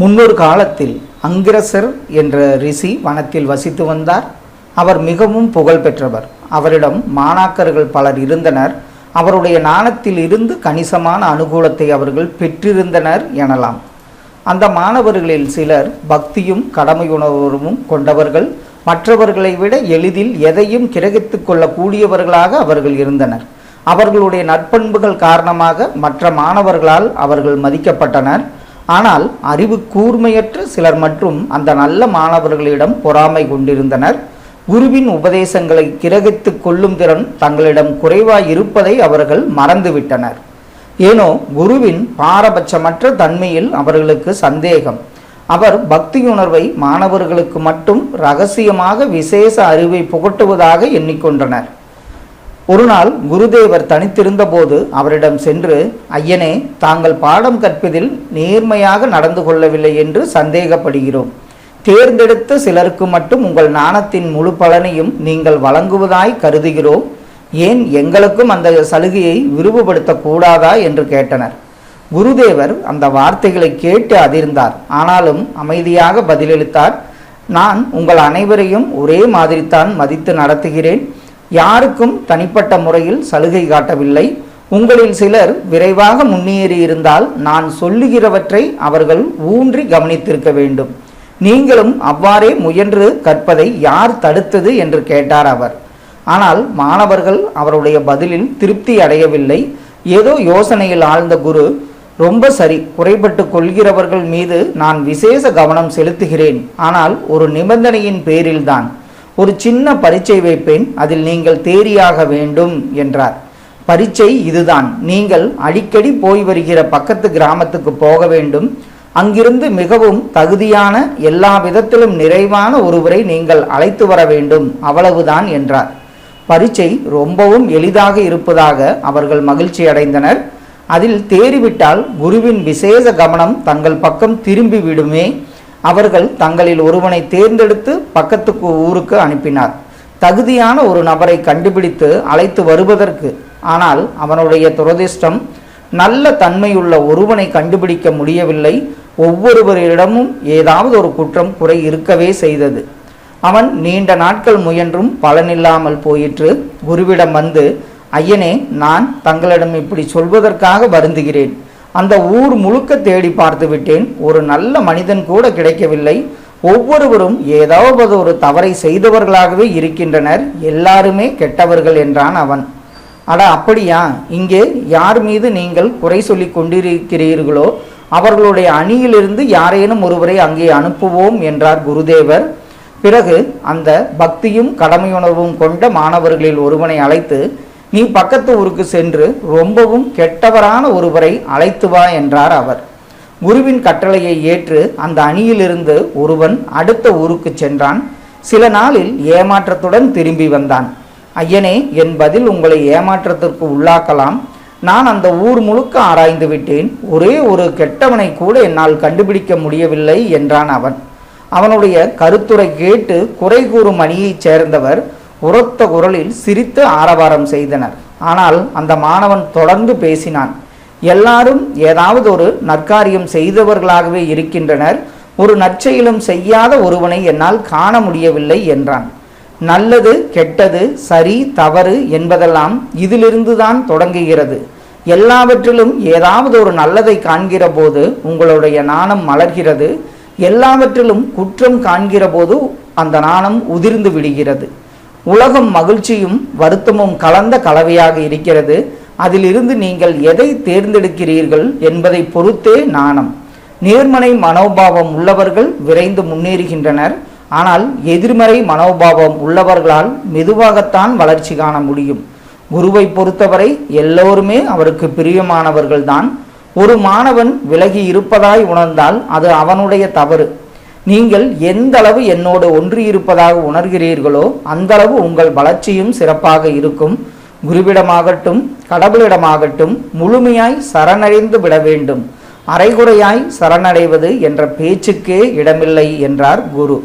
முன்னொரு காலத்தில் அங்கிரசர் என்ற ரிஷி வனத்தில் வசித்து வந்தார். அவர் மிகவும் புகழ் பெற்றவர். அவரிடம் மாணாக்கர்கள் பலர் இருந்தனர். அவருடைய நாணத்தில் இருந்து கணிசமான அனுகூலத்தை அவர்கள் பெற்றிருந்தனர் எனலாம். அந்த மாணவர்களில் சிலர் பக்தியும் கடமையுணர்வும் கொண்டவர்கள். மற்றவர்களை விட எளிதில் எதையும் கிரகித்து கொள்ளக்கூடியவர்களாக அவர்கள் இருந்தனர். அவர்களுடைய நற்பண்புகள் காரணமாக மற்ற மாணவர்களால் அவர்கள் மதிக்கப்பட்டனர். ஆனால் அறிவு கூர்மையற்ற சிலர் மற்றும் அந்த நல்ல மாணவர்களிடம் பொறாமை கொண்டிருந்தனர். குருவின் உபதேசங்களை கிரகித்து கொள்ளும் திறன் தங்களிடம் குறைவாய் இருப்பதை அவர்கள் மறந்துவிட்டனர். ஏனோ குருவின் பாரபட்சமற்ற தன்மையில் அவர்களுக்கு சந்தேகம். அவர் பக்தியுணர்வை மாணவர்களுக்கு மட்டும் ரகசியமாக விசேஷ அறிவை புகட்டுவதாக எண்ணிக்கொண்டனர். ஒரு நாள் குருதேவர் தனித்திருந்த போது அவரிடம் சென்று ஐயனே தாங்கள் பாடம் கற்பிதில் நேர்மையாக நடந்து கொள்ளவில்லை என்று சந்தேகப்படுகிறோம். தேர்ந்தெடுத்த சிலருக்கு மட்டும் உங்கள் நாணத்தின் முழு பலனையும் நீங்கள் வழங்குவதாய் கருதுகிறோம். ஏன் எங்களுக்கும் அந்த சலுகையை விரிவுபடுத்தக்கூடாதா என்று கேட்டனர். குருதேவர் அந்த வார்த்தைகளை கேட்டு அதிர்ந்தார். ஆனாலும் அமைதியாக பதிலளித்தார் நான் உங்கள் அனைவரையும் ஒரே மாதிரித்தான் மதித்து நடத்துகிறேன். யாருக்கும் தனிப்பட்ட முறையில் சலுகை காட்டவில்லை. உங்களில் சிலர் விரைவாக முன்னேறி இருந்தால் நான் சொல்லுகிறவற்றை அவர்கள் ஊன்றி கவனித்திருக்க வேண்டும். நீங்களும் அவ்வாறே முயன்று கற்பதை யார் தடுத்தது என்று கேட்டார் அவர். ஆனால் மாணவர்கள் அவருடைய பதிலில் திருப்தி அடையவில்லை. ஏதோ யோசனையில் ஆழ்ந்த குரு ரொம்ப சரி குறைபட்டு கொள்கிறவர்கள் மீது நான் விசேஷ கவனம் செலுத்துகிறேன். ஆனால் ஒரு நிபந்தனையின் பேரில்தான். ஒரு சின்ன பரீட்சை வைப்பேன் அதில் நீங்கள் தேறியாக வேண்டும் என்றார். பரீட்சை இதுதான். நீங்கள் அடிக்கடி போய் வருகிற பக்கத்து கிராமத்துக்கு போக வேண்டும். அங்கிருந்து மிகவும் தகுதியான எல்லா விதத்திலும் நிறைவான ஒருவரை நீங்கள் அழைத்து வர வேண்டும். அவ்வளவுதான் என்றார். பரீட்சை ரொம்பவும் எளிதாக இருப்பதாக அவர்கள் மகிழ்ச்சி அடைந்தனர். அதில் தேறிவிட்டால் குருவின் விசேஷ கவனம் தங்கள் பக்கம் திரும்பி விடுமே. அவர்கள் தங்களில் ஒருவனை தேர்ந்தெடுத்து பக்கத்துக்கு ஊருக்கு அனுப்பினார். தகுதியான ஒரு நபரை கண்டுபிடித்து அழைத்து வருவதற்கு ஆனால் அவனுடைய துரதிர்ஷ்டம் நல்ல தன்மையுள்ள ஒருவனை கண்டுபிடிக்க முடியவில்லை. ஒவ்வொருவரிடமும் ஏதாவது ஒரு குற்றம் குறை இருக்கவே செய்தது. அவன் நீண்ட நாட்கள் முயன்றும் பலனில்லாமல் போயிற்று. குருவிடம் வந்து ஐயனே நான் தங்களிடம் இப்படி சொல்வதற்காக வருந்துகிறேன். அந்த ஊர் முழுக்க தேடி பார்த்து விட்டேன். ஒரு நல்ல மனிதன் கூட கிடைக்கவில்லை. ஒவ்வொருவரும் ஏதாவது ஒரு தவறை செய்தவர்களாகவே இருக்கின்றனர். எல்லாருமே கெட்டவர்கள் என்றான் அவன். அட அப்படியா? இங்கே யார் மீது நீங்கள் குறை சொல்லி கொண்டிருக்கிறீர்களோ அவர்களுடைய அணியிலிருந்து யாரேனும் ஒருவரை அங்கே அனுப்புவோம் என்றார் குருதேவர். பிறகு அந்த பக்தியும் கடமையுணர்வும் கொண்ட மாணவர்களில் ஒருவனை அழைத்து நீ பக்கத்து ஊருக்கு சென்று ரொம்பவும் கெட்டவரான ஒருவரை அழைத்து வா என்றார் அவர். குருவின் கட்டளையை ஏற்று அந்த அணியிலிருந்து ஒருவன் அடுத்த ஊருக்கு சென்றான். சில நாளில் ஏமாற்றத்துடன் திரும்பி வந்தான். ஐயனே என் பதில் உங்களை ஏமாற்றத்திற்கு உள்ளாக்கலாம். நான் அந்த ஊர் முழுக்க ஆராய்ந்து விட்டேன். ஒரே ஒரு கெட்டவனை கூட என்னால் கண்டுபிடிக்க முடியவில்லை என்றான் அவன். அவனுடைய கருத்துரை கேட்டு குறை கூறும் அணியைச் சேர்ந்தவர் உரத்த குரலில் சிரித்து ஆரவாரம் செய்தனர். ஆனால் அந்த மாணவன் தொடர்ந்து பேசினான். எல்லாரும் ஏதாவது ஒரு நற்காரியம் செய்தவர்களாகவே இருக்கின்றனர். ஒரு நற்செயலும் செய்யாத ஒருவனை என்னால் காண முடியவில்லை என்றான். நல்லது கெட்டது சரி தவறு என்பதெல்லாம் இதிலிருந்துதான் தொடங்குகிறது. எல்லாவற்றிலும் ஏதாவது ஒரு நல்லதை காண்கிற போது உங்களுடைய நாணம் மலர்கிறது. எல்லாவற்றிலும் குற்றம் காண்கிற போது அந்த நாணம் உதிர்ந்து விடுகிறது. உலகம் மகிழ்ச்சியும் வருத்தமும் கலந்த கலவையாக இருக்கிறது. அதிலிருந்து நீங்கள் எதை தேர்ந்தெடுக்கிறீர்கள் என்பதை பொறுத்தே நாணம். நேர்மறை மனோபாவம் உள்ளவர்கள் விரைந்து முன்னேறுகின்றனர். ஆனால் எதிர்மறை மனோபாவம் உள்ளவர்களால் மெதுவாகத்தான் வளர்ச்சி காண முடியும். குருவை பொறுத்தவரை எல்லோருமே அவருக்கு பிரியமானவர்கள்தான். ஒரு மாணவன் விலகி இருப்பதாய் உணர்ந்தால் அது அவனுடைய தவறு. நீங்கள் எந்த அளவு என்னோடு ஒன்றி இருப்பதாக உணர்கிறீர்களோ அந்த அளவு உங்கள் வளர்ச்சியும் சிறப்பாக இருக்கும். குருவிடமாகட்டும் கடவுளிடமாகட்டும் முழுமையாய் சரணடைந்து விட வேண்டும். அரைகுறையாய் சரணடைவது என்ற பேச்சுக்கே இடமில்லை என்றார் குரு.